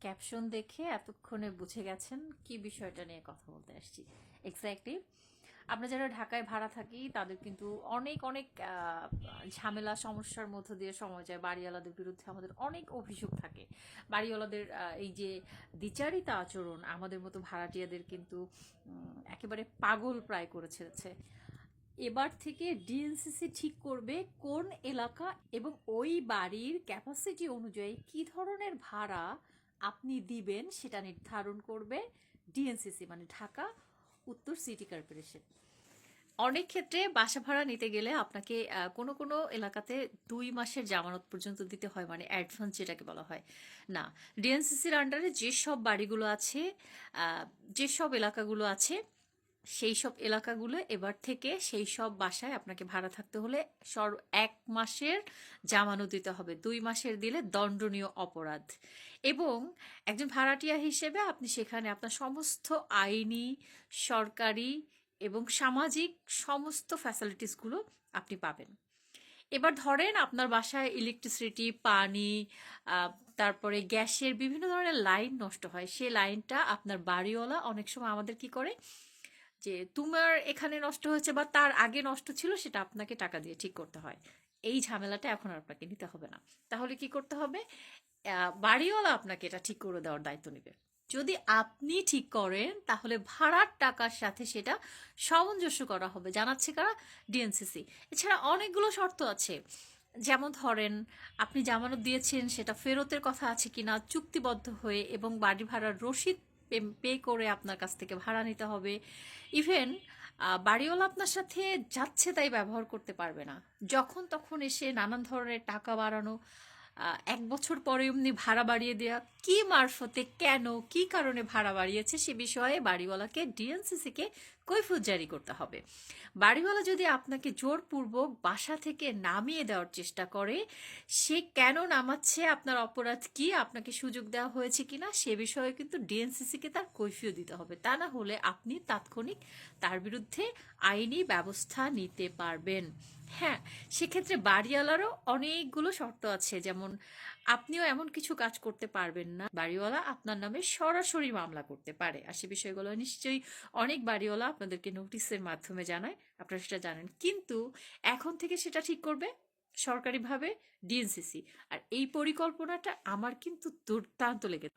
Caption দেখে এতক্ষণে বুঝে গেছেন কি বিষয়টা নিয়ে কথা বলতে আসছি। এক্স্যাক্টলি আমরা যারা ঢাকায় ভাড়া থাকি, তাদের কিন্তু অনেক অনেক ঝামেলা, সমস্যার মধ্য দিয়ে সময় যায়। বাড়িওয়ালাদের বিরুদ্ধে আমাদের অনেক অভিযোগ থাকে। বাড়িওয়ালাদের এই যে দ্বিচারিতা আচরণ, আমাদের মতো ভাড়াটিয়াদের কিন্তু একেবারে পাগল প্রায় করে ছেড়েছে। এবার থেকে ডিএনসিসি ঠিক করবে কোন এলাকা এবং ওই বাড়ির ক্যাপাসিটি অনুযায়ী কি ধরনের ভাড়া আপনি দিবেন, সেটা নির্ধারণ করবে ডিএনসিসি মানে ঢাকা, উত্তর সিটি কর্পোরেশন। অনেক ক্ষেত্রে বাসা ভাড়া নিতে গেলে আপনাকে কোনো কোনো এলাকাতে দুই মাসের জামানত পর্যন্ত দিতে হয় মানে অ্যাডভান্স যেটাকে বলা হয়। না ডিএনসিসির আন্ডারে যেসব বাড়িগুলো আছে যেসব এলাকাগুলো আছে সেই সব এলাকাগুলো এবার থেকে সেই সব বাসায় আপনাকে ভাড়া থাকতে হলে সর, এক মাসের জামানত দিতে হবে। দুই মাসের দিলে দণ্ডনীয় অপরাধ। এবং একজন ভাড়াটিয়া হিসেবে আপনি সেখানে আপনার সমস্ত আইনি, সরকারি এবং সামাজিক সমস্ত ফ্যাসিলিটিসগুলো আপনি পাবেন। এবার ধরেন আপনার বাসায় ইলেকট্রিসিটি পানি তারপরে গ্যাসের বিভিন্ন ধরনের লাইন নষ্ট হয়। সেই লাইনটা আপনার বাড়িওয়ালা অনেক সময় আমাদের কি করে? যে তোমার এখানে নষ্ট হয়েছে বা তার আগে নষ্ট ছিল, সেটা আপনাকে টাকা দিয়ে ঠিক করতে হয়। এই ঝামেলাটা এখন আপনাকে নিতে হবে না। তাহলে কি করতে হবে? বাড়িওয়ালা আপনাকে এটা ঠিক করে দেওয়ার দায়িত্ব নেবে। যদি আপনি ঠিক করেন, তাহলে ভাড়ার টাকার সাথে সেটা সামঞ্জস্য করা হবে। জানাচ্ছে কারা? ডিএনসিসি। এছাড়া অনেকগুলো শর্ত আছে। যেমন ধরেন, আপনি জামানত দিয়েছেন, সেটা ফেরতের কথা আছে কিনা, চুক্তিবদ্ধ হয়ে এবং বাড়ি ভাড়ার রসিদ পে করে আপনার কাছ থেকে ভাড়া নিতে হবে। ইভেন বাড়িওয়ালা আপনার সাথে যাচ্ছে তাই ব্যবহার করতে পারবে না। যখন তখন এসে নানান ধরনের টাকা বাড়ানো এক বছর পরে এমনি ভাড়া বাড়িয়ে দেওয়া কি মারফতে, কেন, কি কারণে ভাড়া বাড়িয়েছে সে বিষয়ে বাড়িওয়ালাকে ডিএনসিসিকে কৈফুত জারি করতে হবে। বাড়িওয়ালা যদি আপনাকে জোরপূর্বক বাসা থেকে নামিয়ে দেওয়ার চেষ্টা করে, সে কেন নামাচ্ছে, আপনার অপরাধ কি, আপনাকে সুযোগ দেওয়া হয়েছে কিনা, সে বিষয়ে কিন্তু ডিএনসিসিকে তার কৈফিয়ত দিতে হবে। তা না হলে আপনি তাৎক্ষণিক তার বিরুদ্ধে আইনি ব্যবস্থা নিতে পারবেন। হ্যাঁ সেক্ষেত্রে বাড়িওয়ালারও অনেকগুলো শর্ত আছে। যেমন, আপনিও এমন কিছু কাজ করতে পারবেন না। বাড়িওয়ালা আপনার নামে সরাসরি মামলা করতে পারে। আর সে বিষয়গুলো নিশ্চয়ই অনেক বাড়িওয়ালা আপনাদেরকে নোটিশের মাধ্যমে জানায়। আপনারা সেটা জানেন। কিন্তু এখন থেকে সেটা ঠিক করবে সরকারিভাবে, ডিএনসিসি। আর এই পরিকল্পনাটা আমার কিন্তু দুর্দান্ত লেগে